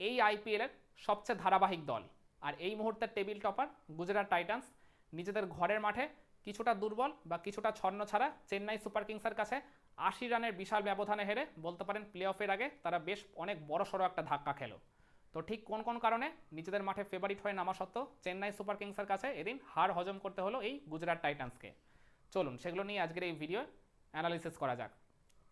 এই আইপিএলের সবচেয়ে ধারাবাহিক দল। আর এই মুহূর্তের টেবিল টপার গুজরাট টাইটান্স নিজেদের ঘরের মাঠে কিছুটা দুর্বল বা কিছুটা ছন্ন ছাড়া চেন্নাই সুপার কিংসের কাছে আশি রানের বিশাল ব্যবধানে হেরে বলতে পারেন প্লে অফের আগে তারা বেশ অনেক বড় সড়ো একটা ধাক্কা খেলো। তো ঠিক কোন কোন কারণে নিজেদের মাঠে ফেভারিট হয়ে নামা সত্ত্বেও চেন্নাই সুপার কিংসের কাছে এদিন হার হজম করতে হলো এই গুজরাট টাইটান্সকে। চলুন সেগুলো নিয়ে আজকের এই ভিডিও অ্যানালিসিস করা যাক।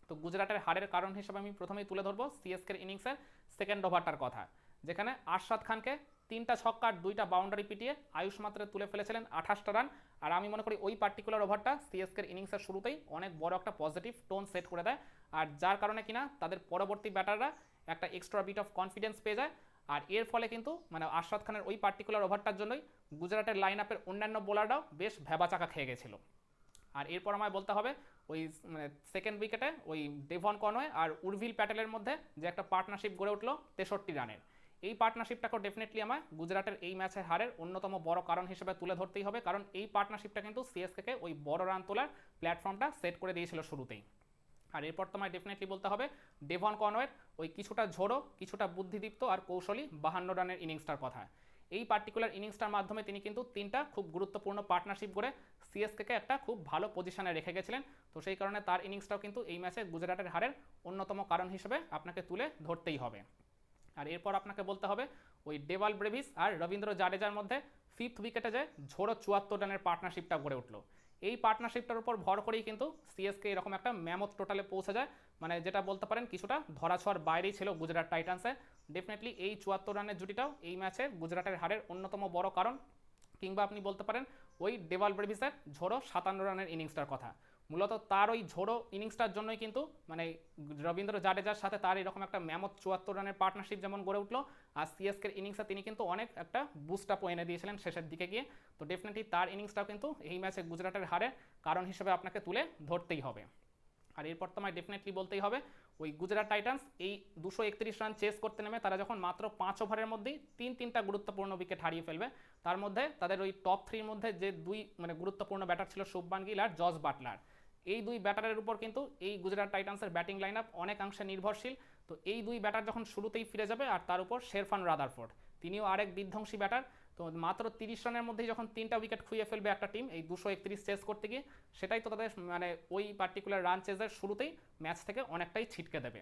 তো গুজরাটের হারের কারণ হিসেবে আমি প্রথমেই তুলে ধরবো সিএসকের ইনিংসের সেকেন্ড ওভারটার কথা, যেখানে আরশাদ খানকে তিনটা ছক্কার দুইটা বাউন্ডারি পিটিয়ে আয়ুষ মাত্রে তুলে ফেলেছিলেন আঠাশটা রান আর আমি মনে করি ওই পার্টিকুলার ওভারটা সিএসকের ইনিংসের শুরুতেই অনেক বড় একটা পজিটিভ টোন সেট করে দেয়। আর যার কারণে কিনা তাদের পরবর্তী ব্যাটাররা একটা এক্সট্রা বিট অফ কনফিডেন্স পেয়ে যায়। আর এর ফলে কিন্তু মানে আরশাদ খানের ওই পার্টিকুলার ওভারটার জন্যই গুজরাটের লাইন আপের অন্যান্য বোলাররাও বেশ ভেবাচাকা খেয়ে গেছিল। আর এরপর আমায় বলতে হবে, ওই মানে সেকেন্ড উইকেটে ওই ডেভন কনওয়ে আর উর্ভিল প্যাটেলের মধ্যে যে একটা পার্টনারশিপ গড়ে উঠল তেষট্টি রানের। এই পার্টনারশিপটাকেও ডেফিনেটলি আমার গুজরাটের এই ম্যাচের হারের অন্যতম বড় কারণ হিসেবে তুলে ধরতেই হবে, কারণ এই পার্টনারশিপটা কিন্তু সিএসকে ওই বড় রান তোলার প্ল্যাটফর্মটা সেট করে দিয়েছিল শুরুতেই। আর এরপর তোমায় ডেফিনেটলি বলতে হবে ডেভন কনওয়ের ওই কিছুটা ঝোড়ো, কিছুটা বুদ্ধিদীপ্ত আর কৌশলী বাহান্ন রানের ইনিংসটার কথা। এই পার্টিকুলার ইনিংসটার মাধ্যমে তিনি কিন্তু তিনটা খুব গুরুত্বপূর্ণ পার্টনারশিপ করে সিএসকে একটা খুব ভালো পজিশনে রেখে গেছিলেন। তো সেই কারণে তার ইনিংসটাও কিন্তু এই ম্যাচে গুজরাটের হারের অন্যতম কারণ হিসেবে আপনাকে তুলে ধরতেই হবে। আর এরপর আপনাকে বলতে হবে, ওই ডেভাল ব্রেভিস আর রবীন্দ্র জাডেজার মধ্যে ফিফথ উইকেটে যে ঝোড়ো চুয়াত্তর রানের পার্টনারশিপটা গড়ে উঠল। এই পার্টনারশিপটার উপর ভর করেই কিন্তু সিএসকে এরকম একটা ম্যামথ টোটালে পৌঁছে যায়। মানে যেটা বলতে পারেন কিছুটা ধরাছোঁয়ার বাইরেই ছিল গুজরাট টাইটান্সে ডেফিনেটলি এই চুয়াত্তর রানের জুটিটাও এই ম্যাচে গুজরাটের হারের অন্যতম বড় কারণ। কিংবা আপনি বলতে পারেন ওই ডেভাল ব্রেভিসের ঝোড়ো সাতান্ন রানের ইনিংসটার কথা। মূলত তার ওই ঝোড়ো ইনিংসটার জন্যই কিন্তু মানে রবীন্দ্র জাডেজার সাথে তার এরকম একটা ম্যামত চুয়াত্তর রানের পার্টনারশিপ যেমন গড়ে উঠল, আর সিএসকের ইনিংসে তিনি কিন্তু অনেক একটা বুস্ট আপ এনে দিয়েছিলেন শেষের দিকে গিয়ে। তো ডেফিনেটলি তার ইনিংসটাও কিন্তু এই ম্যাচে গুজরাটের হারের কারণ হিসেবে আপনাকে তুলে ধরতেই হবে। আর এরপর তোমায় ডেফিনেটলি বলতেই হবে, ওই গুজরাট টাইটান্স এই দুশো একত্রিশ রান চেস করতে নেমে তারা যখন মাত্র পাঁচ ওভারের মধ্যেই তিন তিনটা গুরুত্বপূর্ণ উইকেট হারিয়ে ফেলবে, তার মধ্যে তাদের ওই টপ থ্রির মধ্যে যে দুই মানে গুরুত্বপূর্ণ ব্যাটার ছিল শুভমান গিল আর জজ বাটলার। এই দুই ব্যাটারের উপর কিন্তু এই গুজরাট টাইটান্সের ব্যাটিং লাইন আপ অনেকাংশে নির্ভরশীল। তো এই দুই ব্যাটার যখন শুরুতেই ফিরে যাবে আর তার উপর শেরফান রাদারফোর্ড, তিনিও আরেক বিধ্বংসী ব্যাটার। তো মাত্র তিরিশ রানের মধ্যেই যখন তিনটা উইকেট খুইয়ে ফেলবে একটা টিম এই দুশো একত্রিশ চেস করতে গিয়ে, সেটাই তো তাদের মানে ওই পার্টিকুলার রান চেজের শুরুতেই ম্যাচ থেকে অনেকটাই ছিটকে দেবে।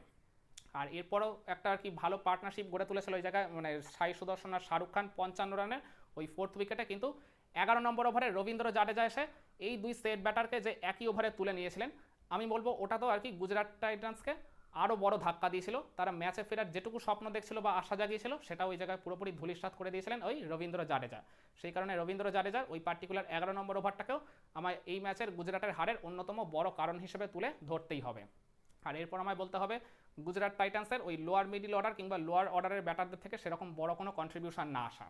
আর এরপরও একটা আর কি ভালো পার্টনারশিপ গড়ে তুলেছিল ওই জায়গায় মানে সাই সুদর্শন আর শাহরুখ খান পঞ্চান্ন রানের ওই ফোর্থ উইকেটে কিন্তু এগারো নম্বর ওভারে রবীন্দ্র জাডেজা এসে এই দুই সেট ব্যাটারকে যে একই ওভারে তুলে নিয়েছিলেন, আমি বলব ওটা তো আর কি গুজরাট টাইটান্সকে আরও বড় ধাক্কা দিয়েছিল। তারা ম্যাচে ফেরার যেটুকু স্বপ্ন দেখছিল বা আশা জাগিয়েছিল সেটা ওই জায়গায় পুরোপুরি ধুলিসাৎ করে দিয়েছিলেন ওই রবীন্দ্র জাডেজা। সেই কারণে রবীন্দ্র জাডেজার ওই পার্টিকুলার এগারো নম্বর ওভারটাকেও আমার এই ম্যাচের গুজরাটের হারের অন্যতম বড় কারণ হিসেবে তুলে ধরতেই হবে। আর এরপর আমায় বলতে হবে গুজরাট টাইটান্সের ওই লোয়ার মিডিল অর্ডার কিংবা লোয়ার অর্ডারের ব্যাটারদের থেকে সেরকম বড় কোনো কন্ট্রিবিউশন না আসা।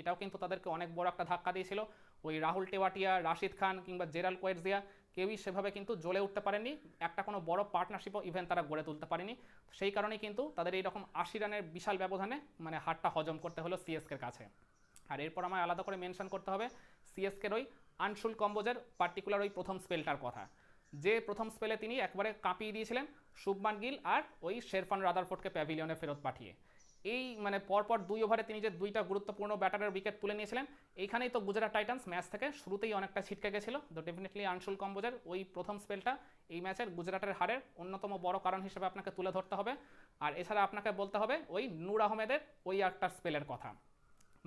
এটাও কিন্তু তাদেরকে অনেক বড় একটা ধাক্কা দিয়েছিল। ওই রাহুল টেওয়াটিয়া, রাশিদ খান কিংবা জেরাল কোয়েটজিয়া কেউই সেভাবে কিন্তু জ্বলে উঠতে পারেনি একটা কোনো বড় পার্টনারশিপও ইভেন্ট তারা গড়ে তুলতে পারেনি। সেই কারণেই কিন্তু তাদের এই রকম আশি রানের বিশাল ব্যবধানে মানে হারটা হজম করতে হলো সিএসকের কাছে। আর এরপর আমায় আলাদা করে মেনশন করতে হবে সিএসকের ওই আনশুল কম্বোজের পার্টিকুলার ওই প্রথম স্পেলটার কথা। যে প্রথম স্পেলে তিনি একবারে কাঁপিয়ে দিয়েছিলেন শুভমান গিল আর ওই শেরফান রাদারফোর্ডকে প্যাভিলিয়নে ফেরত পাঠিয়ে। এই মানে পরপর দুই ওভারে তিনি যে দুইটা গুরুত্বপূর্ণ ব্যাটারের উইকেট তুলে নিয়েছিলেন, এইখানেই তো গুজরাট টাইটান্স ম্যাচ থেকে শুরুতেই অনেকটা ছিটকে গেছিল। তো ডেফিনেটলি আনসুল কম্বোজের ওই প্রথম স্পেলটা এই ম্যাচের গুজরাটের হারের অন্যতম বড় কারণ হিসেবে আপনাকে তুলে ধরতে হবে। আর এছাড়া আপনাকে বলতে হবে ওই নূর আহমেদের ওই একটা স্পেলের কথা।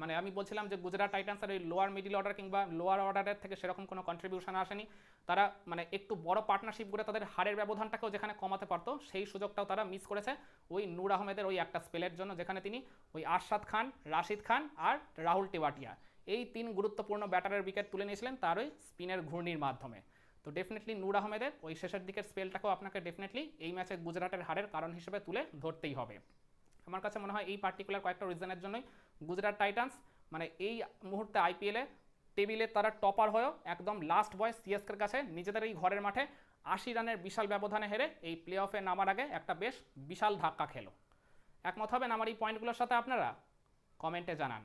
মানে আমি বলছিলাম যে গুজরাট টাইটান্সের ওই লোয়ার মিডিল অর্ডার কিংবা লোয়ার অর্ডারের থেকে সেরকম কোনো কন্ট্রিবিউশন আসেনি। তারা মানে একটু বড় পার্টনারশিপ করে তাদের হারের ব্যবধানটাকেও যেখানে কমাতে পারতো, সেই সুযোগটাও তারা মিস করেছে ওই নূর আহমেদের ওই একটা স্পেলের জন্য, যেখানে তিনি ওই আরশাদ খান, রাশিদ খান আর রাহুল টেওয়াটিয়া এই তিন গুরুত্বপূর্ণ ব্যাটারের উইকেট তুলে নিয়েছিলেন তার ওই স্পিনের ঘূর্ণির মাধ্যমে। তো ডেফিনেটলি নূর আহমেদের ওই শেষের দিকের স্পেলটাকেও আপনাকে ডেফিনেটলি এই ম্যাচে গুজরাটের হারের কারণ হিসেবে তুলে ধরতেই হবে। আমার কাছে মনে হয় এই পার্টিকুলার কয়েকটা রিজনের জন্যই গুজরাট টাইটান্স মানে এই মুহূর্তে আইপিএলে টেবিলে তারা টপার হয়েও একদম লাস্ট বয় সিএসকের কাছে নিজেদের এই ঘরের মাঠে আশি রানের বিশাল ব্যবধানে হেরে এই প্লে অফে নামার আগে একটা বেশ বিশাল ধাক্কা খেলো। একমত হবেন আমার এই পয়েন্টগুলোর সাথে আপনারা? কমেন্টে জানান।